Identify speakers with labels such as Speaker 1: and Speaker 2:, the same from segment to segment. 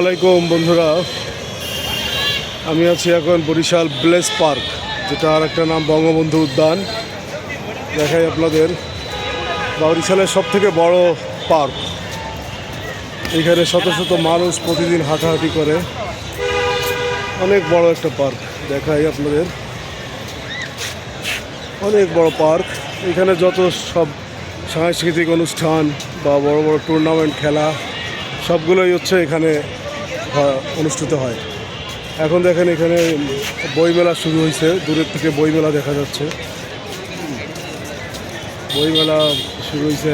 Speaker 1: আলাইকুম, বন্ধুরা। আমি আছি এখন বরিশাল ব্লেস পার্ক যেটা আর একটা নাম বঙ্গবন্ধু উদ্যান। দেখাই আপনাদের। বরিশালের সব থেকে বড় পার্ক। এখানে শত শত মানুষ প্রতিদিন হাঁটাহাঁটি করে। অনেক বড় একটা পার্ক, দেখাই আপনাদের। অনেক বড় পার্ক। এখানে যত সব সাংস্কৃতিক অনুষ্ঠান বা বড় বড় টুর্নামেন্ট, খেলা, সবগুলোই হচ্ছে এখানে অনুষ্ঠিত হয়। এখন দেখেন এখানে বইমেলা শুরু হয়েছে দূরের থেকে বইমেলা দেখা যাচ্ছে। বইমেলা শুরু হয়েছে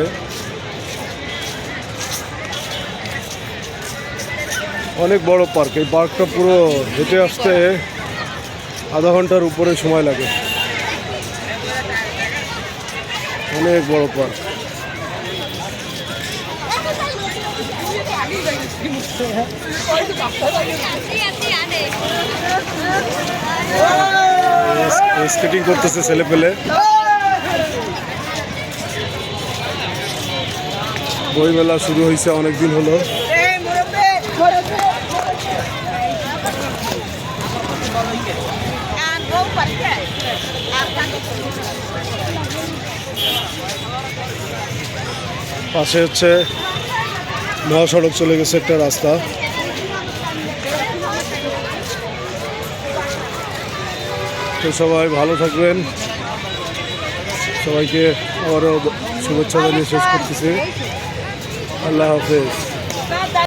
Speaker 1: অনেক বড় পার্ক, এই পার্কটা পুরো হেঁটে আসতে আধা ঘণ্টার উপরে সময় লাগে। অনেক বড় পার্ক। স্কেটিং করতেছে ছেলে পেলে। বইমেলা শুরু হয়েছে অনেকদিন হলো। পাশে হচ্ছে মহাসড়ক চলে গেছে একটা রাস্তা। তো সবাই ভালো থাকবেন। সবাইকে আবারও শুভেচ্ছা জানিয়ে শেষ করতেছি। আল্লাহ হাফেজ।